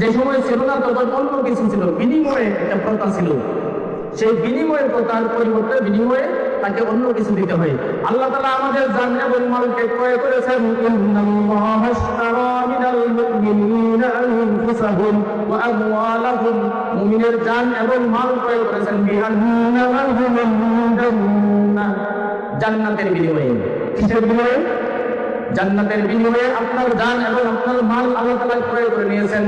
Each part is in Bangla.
যে সময় ছিল না তখন অন্য কিছু ছিল, বিনিময়ে একটা প্রথা ছিল। সেই বিনিময়ের প্রথার পরিবর্তে বিনিময়ে তাকে অন্য কিছু দিতে হয়। আল্লাহ তালা আমাদের জান এবং মালকে ক্রয় করেছেন মুমিনের জান এবং মাল ক্রয় করেছেন জান্নাতের বিনিময়ে। কিসের বিনিময়ে? জান্নাতের বিনিময়ে আপনার জান এবং আপনার মাল আল্লাহ তাআলা ক্রয় করে নিয়েছেন।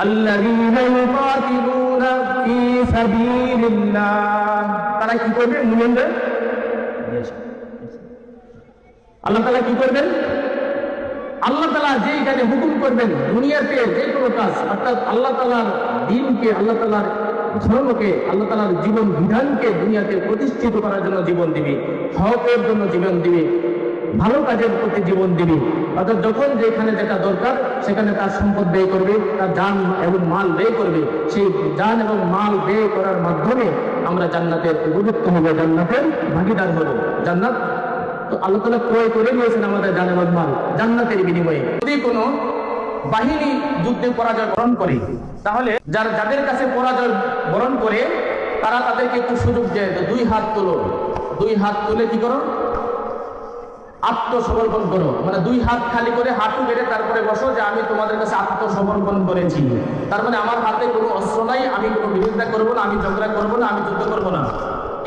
الذين يقاتلون في سبيل الله তারা কি করবে মুমিনদের আল্লাহ তাআলা কি করবেন আল্লাহ তাআলা যেই কাজে হুকুম করবেন দুনিয়াতে যে কোনো কাজ অর্থাৎ আল্লাহ তাআলার দিনকে আল্লাহ তাআলার ধর্মকে আল্লাহ তাআলার জীবন বিধানকে দুনিয়াতে প্রতিষ্ঠিত করার জন্য জীবন দিবে হকের জন্য জীবন দিবে ভালো কাজের প্রতি জীবন দিবে। অর্থাৎ যখন যেখানে যেটা দরকার, সেখানে তার সম্পদ ব্যয় করবে, তার যান এবং মাল ব্যয় করবে। সেই যান এবং মাল ব্যয় করার মাধ্যমে আমরা জান্নাতের উপযুক্ত হব জান্নাতের ভাগিদার হব। জান্নাত তো আল্লাহ তালা ক্রয় করে নিয়েছেন আমাদের যান এবং মাল, জান্নাতের বিনিময়ে। যদি কোনো বাহিনী যুদ্ধে পরাজয় বরণ করে, তাহলে যার যাদের কাছে পরাজয় বরণ করে, তারা তাদেরকে একটু সুযোগ দেয় দুই হাত তোলো। দুই হাত তুলে কি করো? আত্মসমর্পণ করো। মানে দুই হাত খালি করে হাঁটু বেড়ে তারপরে বসো যে আমি তোমাদের কাছে আত্মসমর্পণ করেছি। তার মানে আমার হাতে কোনো অস্ত্র নাই, আমি কোনো বিরোধিতা করব না, আমি ঝগড়া করব না, আমি যুদ্ধ করব না।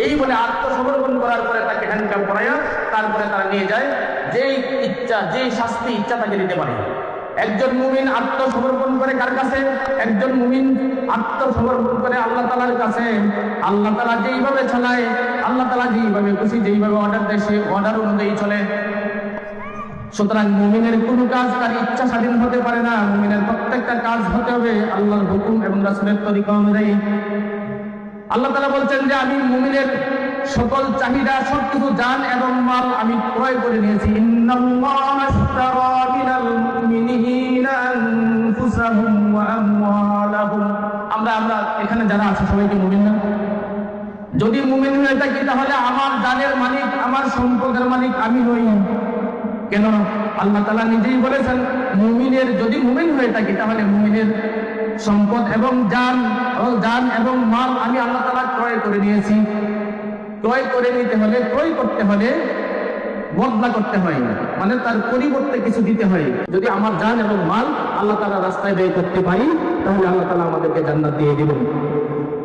এই বলে আত্মসমর্পণ করার পরে তাকে হ্যান্ডকাপ করাইয়া তারপরে তারা নিয়ে যায়। যেই ইচ্ছা, যেই শাস্তি ইচ্ছা তাকে দিতে পারে। একজন মুমিন আত্মসমর্পণ করে কার কাছে? একজন মুমিন আত্মসমর্পণ করে আল্লাহ তালার কাছে। আল্লাহ তালা যেইভাবে চালায়, আল্লাহ তালা যেইভাবে খুশি, যেইভাবে অর্ডার দেয়, সেই অর্ডার অনুযায়ী চলে। সুতরাং মুমিনের কোনো কাজ তার ইচ্ছা স্বাধীন হতে পারে না। মুমিনের প্রত্যেকটা কাজ হতে হবে আল্লাহর হুকুম এবং রাসুলের তরিকা অনুযায়ী। আল্লাহ তালা বলছেন যে, আমি মুমিনের সকল চাহিদা সব কিছু জান এবং মাল আমি ক্রয় করে নিয়েছি। ইন্নাল্লাহা আমরা আমরা, এখানে যারা মুমিন না? যদি মুমিন হয়ে থাকি, তাহলে আমার মালিক, আমার সম্পদের মালিক আমি নই। কেন আল্লাহ তালা নিজেই বলেছেন, মুমিনের, যদি মুমিন হয়ে থাকি, তাহলে মুমিনের সম্পদ এবং এবং জান এবং মাল আমি আল্লাহ তালা ক্রয় করে নিয়েছি ক্রয় করে নিতে হলে, ক্রয় করতে হলে বদলা করতে হয়। মানে তার পরিবর্তে কিছু দিতে হয়। যদি আমার যান এবং মাল আল্লাহ তালা রাস্তায় ব্যয় করতে পারি, তাহলে আল্লাহ তালা আমাদেরকে জান্নাত দিয়ে দেবেন।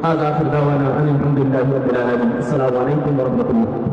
আজ আফির দাওয়ানা আলহামদুলিল্লাহ আসসালামু আলাইকুম রহমতুল্লাহ।